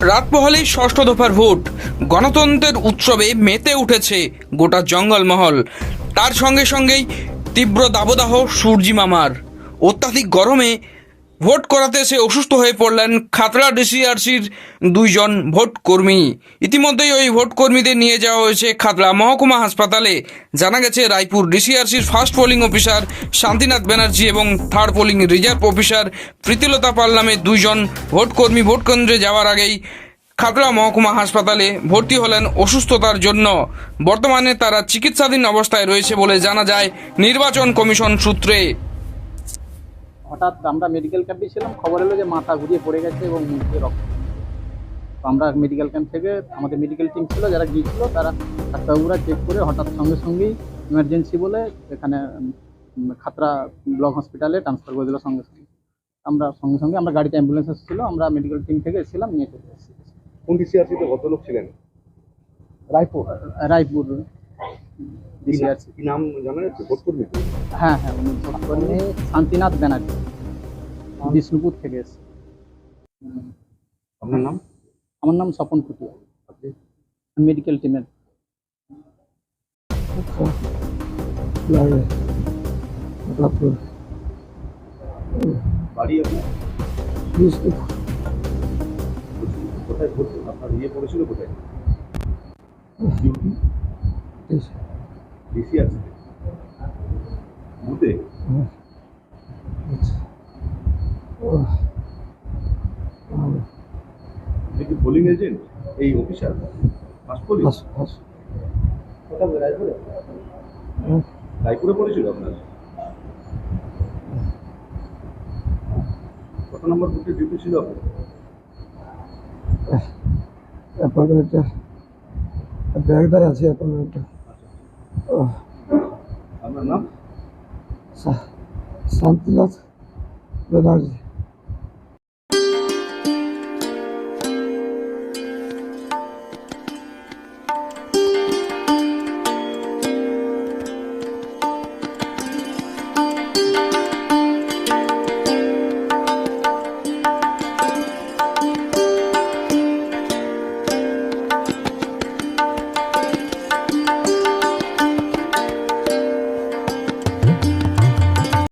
রাত পোহালেই ষষ্ঠ দফার ভোট। গণতন্ত্রের উৎসবে মেতে উঠেছে গোটা জঙ্গলমহল। তার সঙ্গে সঙ্গেই তীব্র দাবদাহ সূর্যি মামার। অত্যাধিক গরমে ভোট করাতে সে অসুস্থ হয়ে পড়লেন খাতড়া ডিসিআরসির দুইজন ভোট কর্মী। ইতিমধ্যেই ওই ভোট কর্মীদের নিয়ে যাওয়া হয়েছে খাতড়া মহকুমা হাসপাতালে। জানা গেছে, Raipur ডিসিআরসির first polling officer Shantinath Banerjee এবং third polling reserve officer Pritilata Pal নামে দুইজন ভোট কর্মী ভোট কেন্দ্রে যাওয়ার আগেই খাতড়া মহকুমা হাসপাতালে ভর্তি হলেন অসুস্থতার জন্য। বর্তমানে তারা চিকিৎসাধীন অবস্থায় রয়েছে বলে জানা যায় নির্বাচন কমিশন সূত্রে। হঠাৎ আমরা মেডিকেল ক্যাম্পে ছিলাম খবর এলো যে মাথা ঘুরিয়ে পড়ে গেছে এবং মুখে রক্ত। তো আমরা মেডিকেল ক্যাম্প থেকে আমাদের মেডিকেল টিম ছিল যারা গিয়েছিল তারা ডাক্তারবাবুরা চেক করে হঠাৎ সঙ্গে সঙ্গেই ইমার্জেন্সি বলে এখানে খাতড়া ব্লক হসপিটালে ট্রান্সফার করে দিল সঙ্গে সঙ্গে। আমরা সঙ্গে সঙ্গে আমরা গাড়িতে অ্যাম্বুলেন্স এসেছিল আমরা মেডিকেল টিম থেকে এসেছিলাম নিয়ে চলে এসেছি। কোন ডিসিআরসিতে ভদ্রলোক ছিলেন? রায়পুর। রায়পুর। কি নাম জানা যাচ্ছে ভোট কর্মী হ্যাঁ হ্যাঁ উনি ভোট কর্মী শান্তিনাথ ব্যানার্জি। বিষ্ণুপুর থেকে এসেছে আপনার নাম? আমার নাম স্বপন কুটিয়া মেডিকেল টিমের। বাড়ি আপনার? কোথায় ভোট? আপনার ইয়ে পড়েছিল কোথায়? ডিউটি ডিসিআরসিতে বুথে কি পোলিং এজেন্ট এই অফিসার পোলিং রায়পুরে রায়পুরে পড়েছিল আপনার? কত নম্বর বুথে ডিউটি ছিল আপনার? অ্যাপয়েন্টমেন্টটা ব্যাগটাই আছে অ্যাপয়েন্টমেন্টটা আপনার নাম? শান্তিনাথ ব্যানার্জি